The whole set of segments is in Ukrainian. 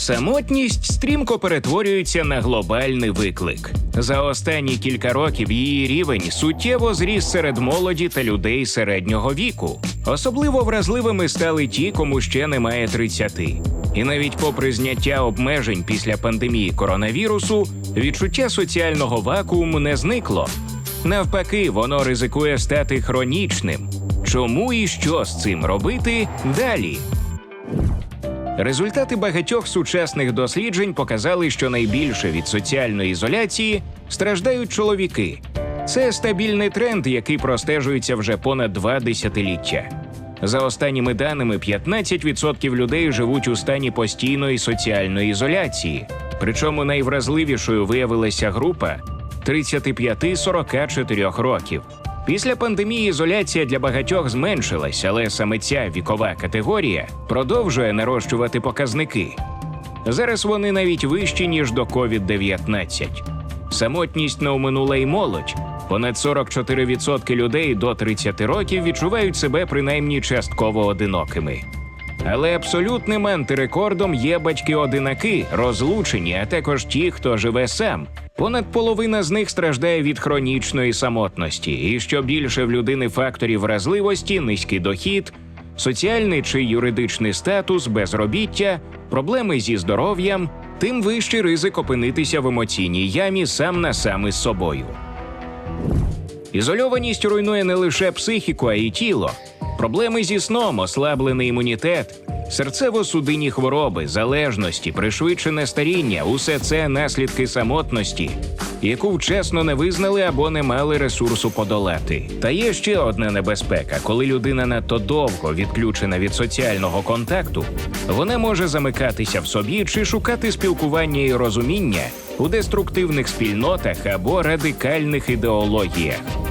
Самотність стрімко перетворюється на глобальний виклик. За останні кілька років її рівень суттєво зріс серед молоді та людей середнього віку. Особливо вразливими стали ті, кому ще немає 30. І навіть попри зняття обмежень після пандемії коронавірусу, відчуття соціального вакууму не зникло. Навпаки, воно ризикує стати хронічним. Чому і що з цим робити далі? Результати багатьох сучасних досліджень показали, що найбільше від соціальної ізоляції страждають чоловіки. Це стабільний тренд, який простежується вже понад два десятиліття. За останніми даними, 15% людей живуть у стані постійної соціальної ізоляції. Причому найвразливішою виявилася група 35-44 років. Після пандемії ізоляція для багатьох зменшилась, але саме ця вікова категорія продовжує нарощувати показники. Зараз вони навіть вищі, ніж до COVID-19. Самотність не оминула й молодь. Понад 44% людей до 30 років відчувають себе принаймні частково одинокими. Але абсолютним антирекордом є батьки-одинаки, розлучені, а також ті, хто живе сам. Понад половина з них страждає від хронічної самотності, і що більше в людини факторів вразливості, низький дохід, соціальний чи юридичний статус, безробіття, проблеми зі здоров'ям, тим вищий ризик опинитися в емоційній ямі сам на сам із собою. Ізольованість руйнує не лише психіку, а й тіло. Проблеми зі сном, ослаблений імунітет, серцево-судинні хвороби, залежності, пришвидшене старіння усе це наслідки самотності, яку вчасно не визнали або не мали ресурсу подолати. Та є ще одна небезпека: коли людина надто довго відключена від соціального контакту, вона може замикатися в собі чи шукати спілкування і розуміння у деструктивних спільнотах або радикальних ідеологіях.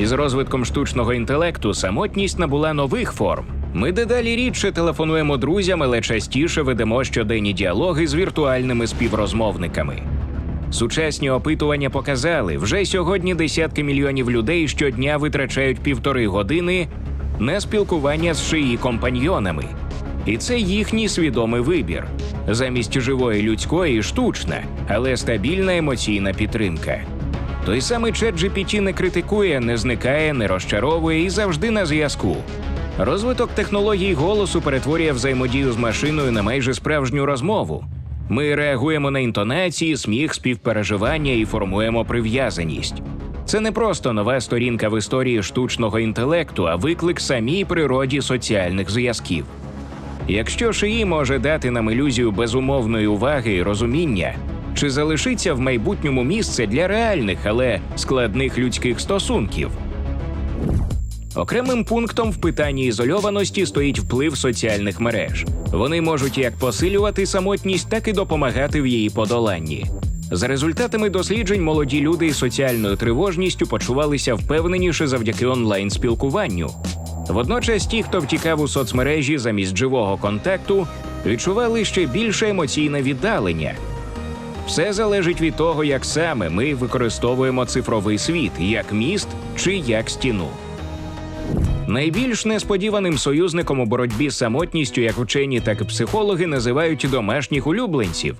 Із розвитком штучного інтелекту самотність набула нових форм. Ми дедалі рідше телефонуємо друзям, але частіше ведемо щоденні діалоги з віртуальними співрозмовниками. Сучасні опитування показали, вже сьогодні десятки мільйонів людей щодня витрачають півтори години на спілкування з шиї компаньйонами. І це їхній свідомий вибір. Замість живої людської штучна, але стабільна емоційна підтримка. Той самий чат GPT не критикує, не зникає, не розчаровує і завжди на зв'язку. Розвиток технологій голосу перетворює взаємодію з машиною на майже справжню розмову. Ми реагуємо на інтонації, сміх, співпереживання і формуємо прив'язаність. Це не просто нова сторінка в історії штучного інтелекту, а виклик самій природі соціальних зв'язків. Якщо шиї може дати нам ілюзію безумовної уваги і розуміння, чи залишиться в майбутньому місце для реальних, але складних людських стосунків? Окремим пунктом в питанні ізольованості стоїть вплив соціальних мереж. Вони можуть як посилювати самотність, так і допомагати в її подоланні. За результатами досліджень, молоді люди із соціальною тривожністю почувалися впевненіше завдяки онлайн спілкуванню. Водночас, ті, хто втікав у соцмережі замість живого контакту, відчували ще більше емоційне віддалення. Все залежить від того, як саме ми використовуємо цифровий світ, як міст чи як стіну. Найбільш несподіваним союзником у боротьбі з самотністю, як вчені, так і психологи називають домашніх улюбленців.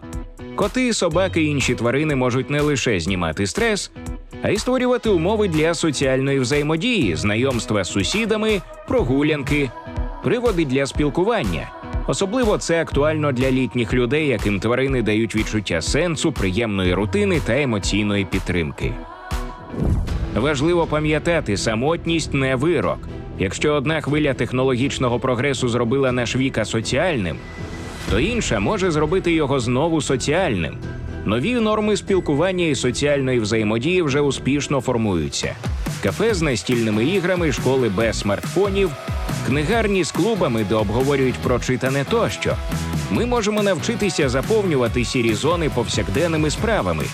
Коти, собаки і інші тварини можуть не лише знімати стрес, а й створювати умови для соціальної взаємодії, знайомства з сусідами, прогулянки, приводи для спілкування. Особливо це актуально для літніх людей, яким тварини дають відчуття сенсу, приємної рутини та емоційної підтримки. Важливо пам'ятати, самотність не вирок. Якщо одна хвиля технологічного прогресу зробила наш віка соціальним, то інша може зробити його знову соціальним. Нові норми спілкування і соціальної взаємодії вже успішно формуються. Кафе з настільними іграми, школи без смартфонів, книгарні з клубами, де обговорюють прочитане тощо. Ми можемо навчитися заповнювати сірі зони повсякденними справами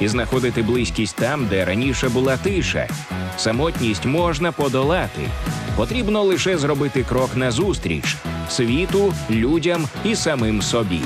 і знаходити близькість там, де раніше була тиша. Самотність можна подолати. Потрібно лише зробити крок назустріч світу, людям і самим собі.